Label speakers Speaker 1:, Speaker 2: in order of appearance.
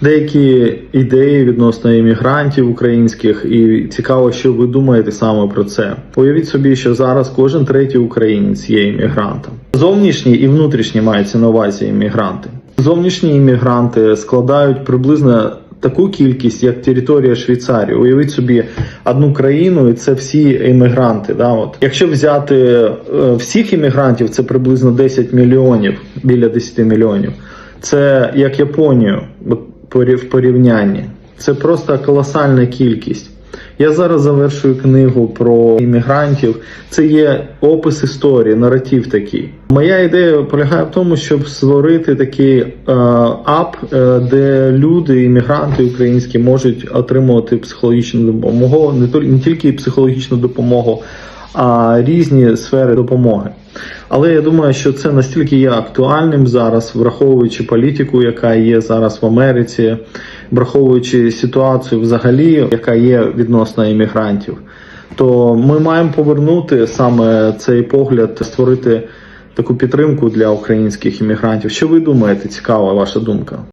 Speaker 1: деякі ідеї відносно іммігрантів українських, і цікаво, що ви думаєте саме про це. Уявіть собі, що зараз кожен третій українець є іммігрантом. Зовнішні і внутрішні маються на увазі іммігранти. Зовнішні іммігранти складають приблизно таку кількість, як територія Швейцарії. Уявіть собі одну країну, і це всі іммігранти. Да? От. Якщо взяти е, всіх іммігрантів, це приблизно 10 мільйонів, біля 10 мільйонів. Це як Японію от, в порівнянні. Це просто колосальна кількість. Я зараз завершую книгу про іммігрантів. Це є опис історії, наратив такий. Моя ідея полягає в тому, щоб створити такий е, ап, е, де люди, іммігранти українські, можуть отримувати психологічну допомогу, не тільки- психологічну допомогу, а різні сфери допомоги. Але я думаю, що це настільки є актуальним зараз, враховуючи політику, яка є зараз в Америці, враховуючи ситуацію взагалі, яка є відносно іммігрантів, то ми маємо повернути саме цей погляд, створити таку підтримку для українських іммігрантів. Що ви думаєте? Цікава ваша думка?